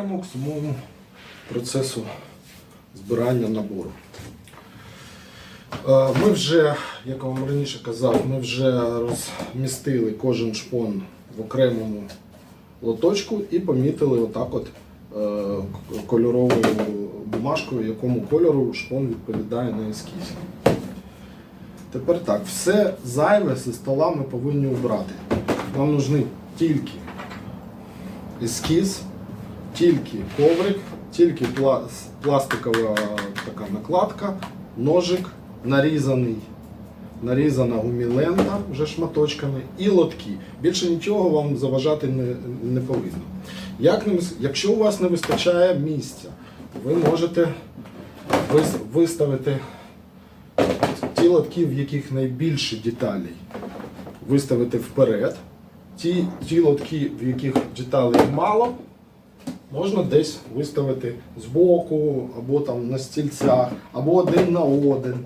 Приступаємо к самому процесу збирання набору. Е, Ми вже, як я вам раніше казав, ми вже розмістили кожен шпон в окремому лоточку і помітили отак от е, кольоровою бумажкою, якому кольору шпон відповідає на ескізі. Тепер так, все зайве зі стола ми повинні убрати. Нам нужны тільки ескіз, тільки коврик, тільки пластикова така накладка, ножик нарізаний, нарізана гумілента вже шматочками і лотки. Більше нічого вам заважати не, не повинно. Як не якщо у вас не вистачає місця, ви можете виставити ті лотки, в яких найбільше деталей, виставити вперед. Ті, ті лотки, в яких деталей мало, можна десь виставити збоку, або там на стільцях, або один на один.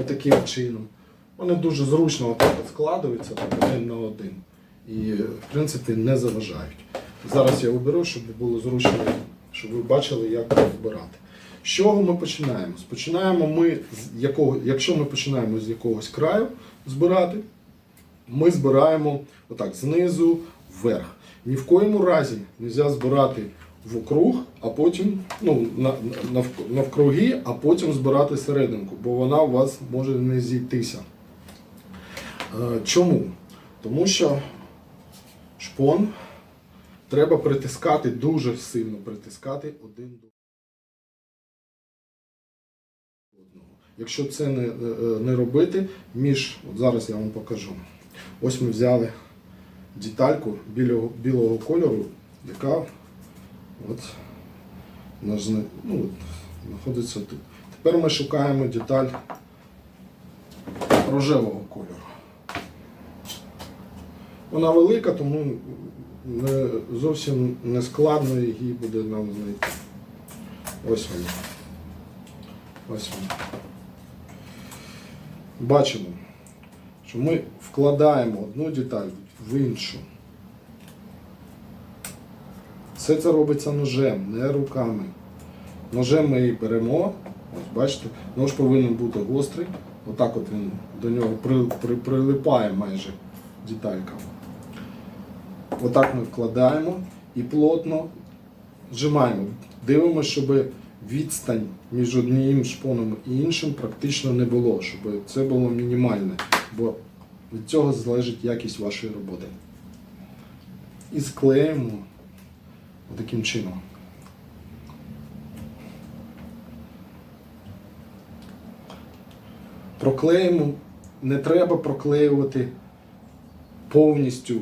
Отаким чином. Вони дуже зручно отак от складуються, так один на один. І, в принципі, не заважають. Зараз я оберу, щоб було зручно, щоб ви бачили, як вибирати. З чого ми починаємо? Починаємо ми з якого, якщо ми починаємо з якогось краю збирати, ми збираємо отак знизу вверх. Ні в коєму разі не можна збирати в округ, а потім ну, на, на, навк- навкруги, а потім збирати серединку, бо вона у вас може не зійтися. Е, Чому? Тому що шпон треба притискати, дуже сильно притискати один до одного. Якщо це не, е, не робити, між, от зараз я вам покажу. Ось ми взяли детальку білого, білого кольору, яка от, на зна- ну, от, знаходиться тут. Тепер ми шукаємо деталь рожевого кольору. Вона велика, тому не, зовсім не складно її буде нам знайти. Ось вона. Ось вона. Бачимо, що ми вкладаємо одну деталь в іншу. Все це робиться ножем, не руками. Ножем ми її беремо. Ось бачите, нож повинен бути гострий. Отак от він до нього при, при, прилипає майже деталька. Отак ми вкладаємо і плотно зжимаємо. Дивимося, щоб відстань між одним шпоном і іншим практично не було, щоб це було мінімальне, бо від цього залежить якість вашої роботи. І склеїмо таким чином. Проклеїмо, не треба проклеювати повністю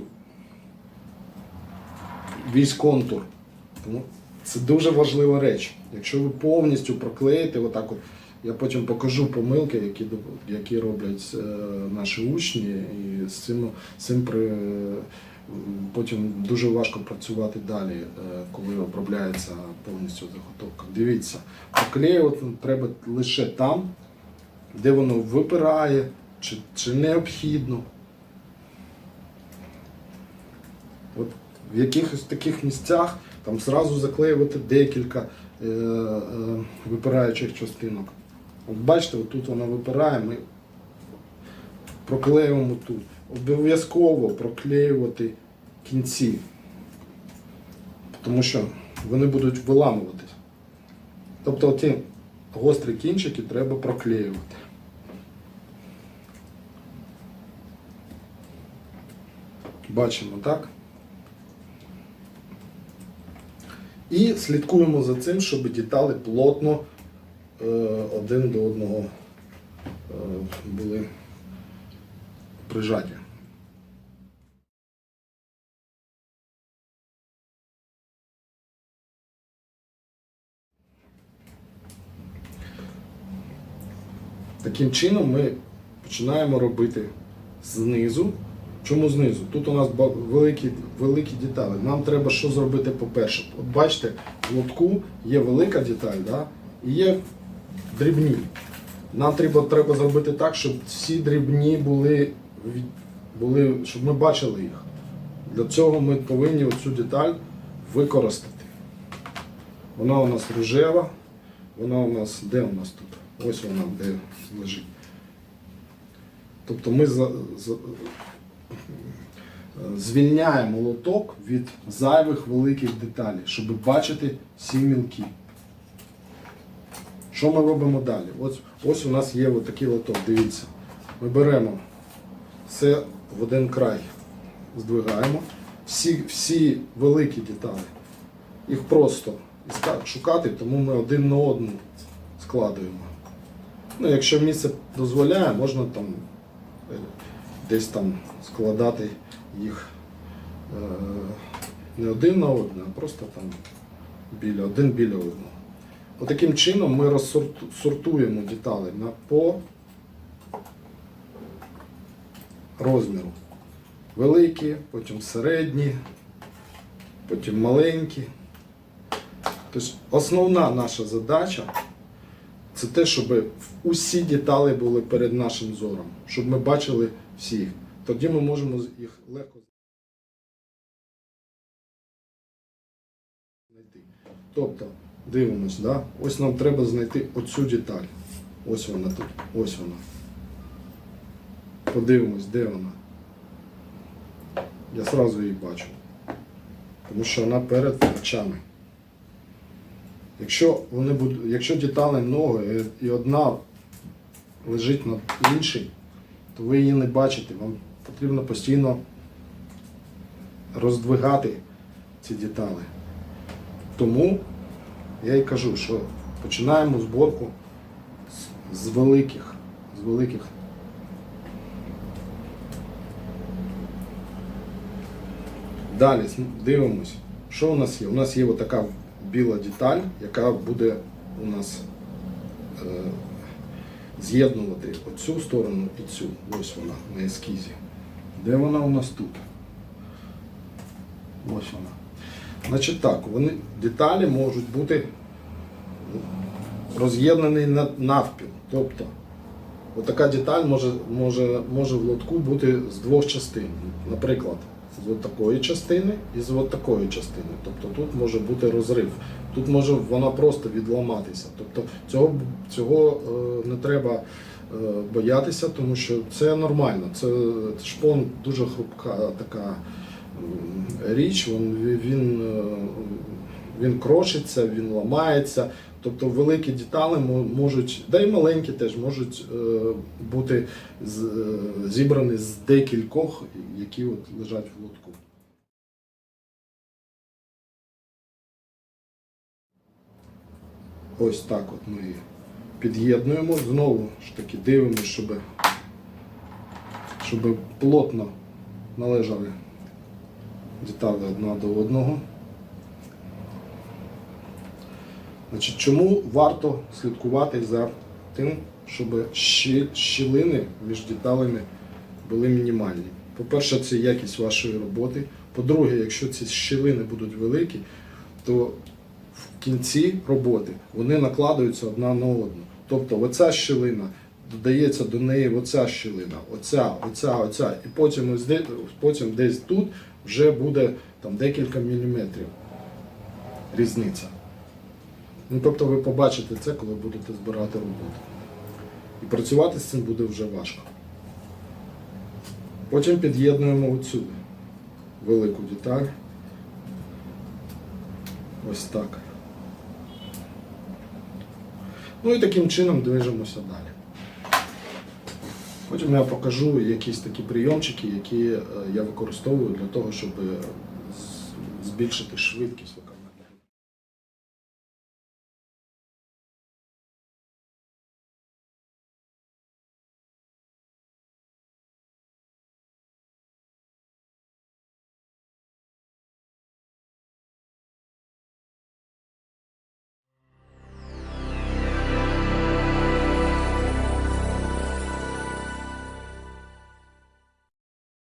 весь контур. Тому це дуже важлива реч. Якщо ви повністю проклеїте, отак от, я потім покажу помилки, які, які роблять е, наші учні, і з цим, з цим при, потім дуже важко працювати далі, е, коли обробляється повністю заготовка. Дивіться, проклеювати треба лише там, де воно випирає, чи, чи необхідно. От в якихось таких місцях там зразу заклеювати декілька е, е, випираючих частинок. От бачите, от тут вона випирає, ми проклеюємо тут. Обов'язково проклеювати кінці, тому що вони будуть виламуватись. Тобто ті гострі кінчики треба проклеювати. Бачимо, так? І слідкуємо за цим, щоб деталі плотно е, один до одного е, були прижаті. Таким чином ми починаємо робити знизу. Чому знизу? Тут у нас великі, великі деталі. Нам треба що зробити по-перше. От бачите, в лотку є велика деталь, да? і є дрібні. Нам треба, треба зробити так, щоб всі дрібні були, були, щоб ми бачили їх. Для цього ми повинні цю деталь використати. Вона у нас рожева, вона у нас де у нас тут? Ось вона де лежить. Тобто ми за, за, звільняємо лоток від зайвих великих деталей, щоб бачити всі мілкі. Що ми робимо далі? Ось, ось у нас є такий лоток, дивіться. Ми беремо все в один край, здвигаємо. Всі, всі великі деталі. Їх просто шукати, тому ми один на одну складуємо. Ну, якщо місце дозволяє, можна там е, десь там складати їх е, не один на один, а просто там біля, один біля одного. Отаким чином ми розсортуємо деталі по розміру. Великі, потім середні, потім маленькі. Тобто основна наша задача це те, щоб усі деталі були перед нашим зором, щоб ми бачили всіх. Тоді ми можемо їх легко знайти. Тобто, дивимось, да? ось нам треба знайти оцю деталь. Ось вона тут, ось вона. Подивимось, де вона. Я одразу її бачу. Тому що вона перед очами. Якщо вони будуть, якщо деталей много і, одна лежить над іншій, то ви її не бачите. Вам потрібно постійно роздвигати ці деталі. Тому я і кажу, що починаємо зборку з, великих, з великих. Далі дивимось, що у нас є. У нас є така біла деталь, яка буде у нас е, з'єднувати оцю сторону і цю. Ось вона на ескізі. Де вона у нас тут? Ось вона. Значить так, вони, деталі можуть бути роз'єднані навпіл. Тобто, отака деталь може, може, може в лотку бути з двох частин. Наприклад, з от такої частини і з от такої частини. Тобто тут може бути розрив. Тут може вона просто відламатися. Тобто цього, цього е, не треба е, боятися, тому що це нормально. Це шпон дуже хрупка така річ, він, він, е, він крошиться, він ламається. Тобто великі деталі можуть, да й маленькі теж можуть е, бути е, зібрані з декількох, які от лежать в лотку. Ось так от ми її під'єднуємо. Знову ж таки дивимося, щоб, щоб плотно належали деталі одна до одного. Значить, чому варто слідкувати за тим, щоб щілини між деталями були мінімальні? По-перше, це якість вашої роботи. По-друге, якщо ці щілини будуть великі, то в кінці роботи вони накладаються одна на одну. Тобто оця щілина додається до неї оця щілина, оця, оця, оця, і потім, потім десь тут вже буде там декілька міліметрів різниця. Ну, тобто ви побачите це, коли будете збирати роботу. І працювати з цим буде вже важко. Потім під'єднуємо оцю велику деталь. Ось так. Ну і таким чином движемося далі. Потім я покажу якісь такі прийомчики, які е, я використовую для того, щоб е, збільшити швидкість.